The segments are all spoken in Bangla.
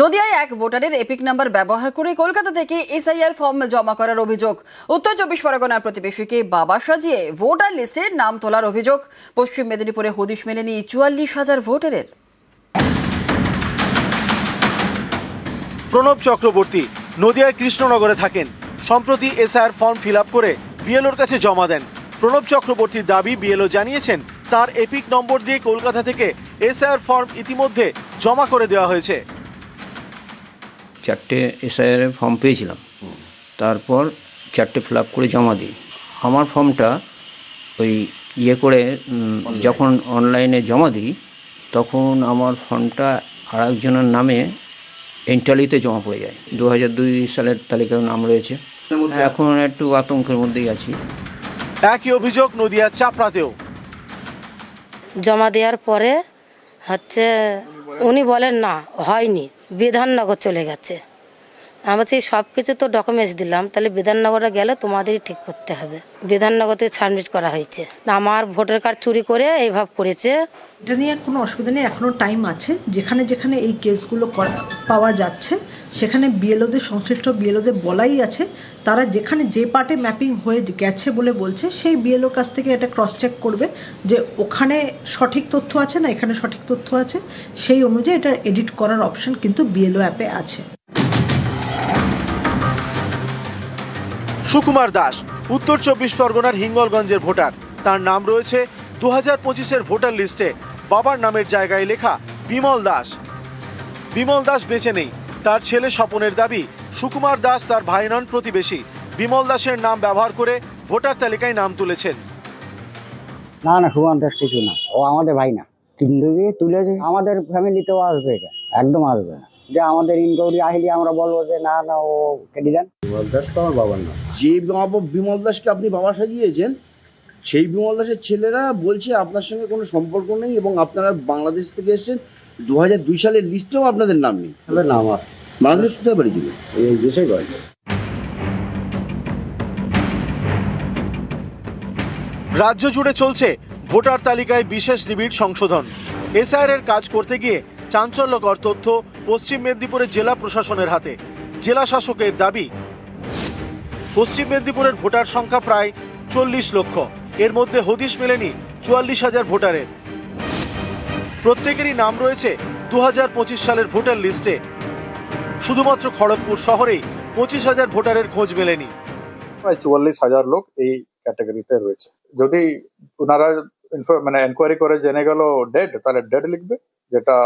নদিয়ায় এক ভোটারের এপিক নাম্বার ব্যবহার করে কলকাতা থেকে এসআইআর ফর্ম জমা করার অভিযোগ। উত্তর চব্বিশ পরগনার প্রতিবেশীকে বাবা সাজিয়ে ভোটার লিস্টে নাম তোলার অভিযোগ। পশ্চিম মেদিনীপুরে হদিশ মেলেনি চুয়াল্লিশ হাজার ভোটারের। প্রণব চক্রবর্তী নদিয়ার কৃষ্ণনগরে থাকেন। সম্প্রতি এসআইআর ফর্ম ফিল করে বিএলওর কাছে জমা দেন। প্রণব চক্রবর্তীর দাবি বিএলও জানিয়েছেন, তার এপিক নম্বর দিয়ে কলকাতা থেকে এসআইআর ফর্ম ইতিমধ্যে জমা করে দেওয়া হয়েছে। চারটে এসআইআর ফর্ম পেয়েছিলাম। তারপর চারটে ফিল আপ করে জমা দিই। আমার ফর্মটা ওই ইয়ে করে যখন অনলাইনে জমা দিই তখন আমার ফর্মটা আর একজনের নামে এন্টালিতে জমা পড়ে যায়। দু হাজার দুই সালের তালিকায় নাম রয়েছে। এখন একটু আতঙ্কের মধ্যেই আছি। একই অভিযোগ নদিয়ার চাপড়াতেও। জমা দেওয়ার পরে হচ্ছে উনি বলেন না হয়নি। বিধাননগর চলে গেছে। আমি বলছি সব কিছু তো ডকুমেন্টস দিলাম, তাহলে বিধাননগরে গেলে তোমাদেরই ঠিক করতে হবে। বিধাননগরতে সাবমিট করা হয়েছে। আমার ভোটার কার্ড চুরি করে এইভাবে করেছে। এটা নিয়ে কোনো অসুবিধা নেই এখনও টাইম আছে। যেখানে যেখানে এই কেসগুলো পাওয়া যাচ্ছে, সেখানে বিএলওদের সংশ্লিষ্ট বিএলওদের বলাই আছে। তারা যেখানে যে পার্টে ম্যাপিং হয়ে গেছে বলে বলছে, সেই বিএলওর কাছ থেকে এটা ক্রস চেক করবে যে ওখানে সঠিক তথ্য আছে না, এখানে সঠিক তথ্য আছে। সেই অনুযায়ী এটা এডিট করার অপশন কিন্তু বিএলও অ্যাপে আছে। সুকুমার দাস, উত্তর চব্বিশ পরগনার হিঙ্গলগঞ্জের ভোটার। তার নাম রয়েছে দু হাজার পঁচিশের ভোটার লিস্টে। বাবার নামের জায়গায় লেখা বিমল দাস। বিমল দাস বেঁচে নেই। তার ছেলে স্বপনের দাবি, সুকুমার দাস তার ভাই নন প্রতিবেশী। বিমল দাসের নাম ব্যবহার করে ভোটার তালিকায় নাম তুলেছেন। না না সুমান দাস কিছু না। ও আমাদের ভাই না। কিন্তু দিয়ে তুলে দিয়ে আমাদের ফ্যামিলিতেও আসবে একদম আসবে না। যে আমাদের ইনকোয়ারি আসলে আমরা বলব যে, না না, ও কেটে দেন যে বাবা বিমল দাসকে আপনি বাবা সাজিয়েছেন? সেই বিমল দাসের ছেলেরা বলছে আপনার সঙ্গে কোনো সম্পর্ক নেই এবং আপনারা বাংলাদেশ থেকে এসেছেন। দু হাজার দুই সালের লিস্টেও আপনাদের নাম নেই। নাম আস। বাংলাদেশ কোথায় বাড়ি দিবে? এই দেশেই করে রাজ্য জুড়ে চলছে ভোটার তালিকায় বিশেষ নিবিড় সংশোধন। এসআইআর এর কাজ করতে গিয়ে চাঞ্চল্যকর তথ্য পশ্চিম মেদিনীপুরের জেলা প্রশাসনের হাতে। জেলা শাসকের দাবি পশ্চিম মেদিনীপুরের ভোটার সংখ্যা প্রায় চল্লিশ লক্ষ। এর মধ্যে হদিশ মেলেনি চুয়াল্লিশ হাজার ভোটারের। প্রত্যেকেরই নাম রয়েছে দু হাজার পঁচিশ সালের ভোটার লিস্টে। শুধুমাত্র খড়গপুর শহরেই পঁচিশ হাজার ভোটারের খোঁজ মেলেনি। প্রায় চুয়াল্লিশ হাজার লোক এই ক্যাটাগরিতে রয়েছে। যদি ওনারা মানে এনকোয়ারি করে জেনে গেল ডেড তাহলে ডেড লিখবে। যেটা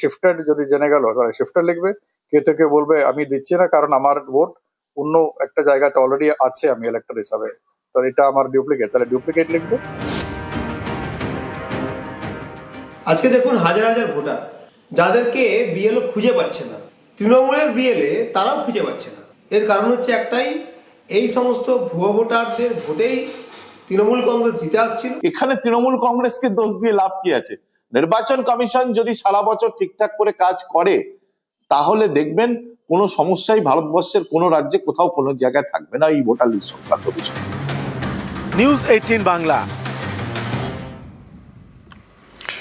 শিফটেড যদি জেনে গেল, তাহলে শিফটেড লিখবে। কে কেউ বলবে আমি দিচ্ছি না, কারণ আমার ভোট অন্য একটা জায়গাতে অলরেডি আছে আমি ইলেক্টর হিসাবে। তো এটা আমার ডুপ্লিকেট তাহলে ডুপ্লিকেট লিখবে? আজকে দেখুন হাজার হাজার ভোটার যাদেরকে বিএলও খুঁজে পাচ্ছে না। তৃণমূলের বিএলএ তারাও খুঁজে পাচ্ছে না। এর কারণ হচ্ছে একটাই এই সমস্ত ভুয়ো ভোটারদের ভোটেই তৃণমূল কংগ্রেস জিতে আসছিল। এখানে তৃণমূল কংগ্রেসকে দোষ দিয়ে লাভ কি আছে? নির্বাচন কমিশন যদি সারা বছর ঠিকঠাক করে কাজ করে তাহলে দেখবেন কোনো সমস্যাই ভারতবর্ষের কোনো রাজ্যে কোথাও কোনো জায়গায় থাকবে না এই ভোটার লিস্ট সংক্রান্ত বিষয় নিউজ এইটিন বাংলা